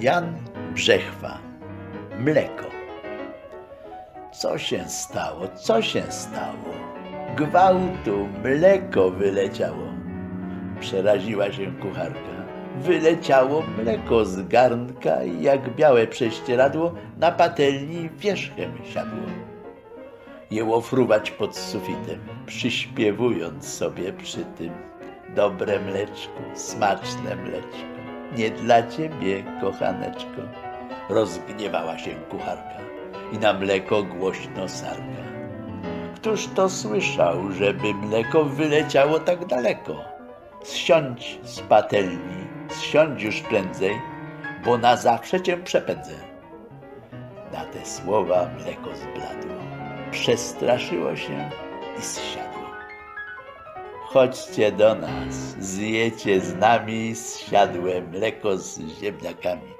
Jan Brzechwa. Mleko. Co się stało? Co się stało? Gwałtu mleko wyleciało. Przeraziła się kucharka. Wyleciało mleko z garnka i jak białe prześcieradło na patelni wierzchem siadło. Jęło fruwać pod sufitem, przyśpiewując sobie przy tym. Dobre mleczko, smaczne mleczko, nie dla ciebie, kochaneczko. Rozgniewała się kucharka i na mleko głośno sarka. Któż to słyszał, żeby mleko wyleciało tak daleko? Zsiądź z patelni, zsiądź już prędzej, bo na zawsze cię przepędzę. Na te słowa mleko zbladło, przestraszyło się i zsiadło. Chodźcie do nas, zjecie z nami zsiadłe mleko z ziemniakami.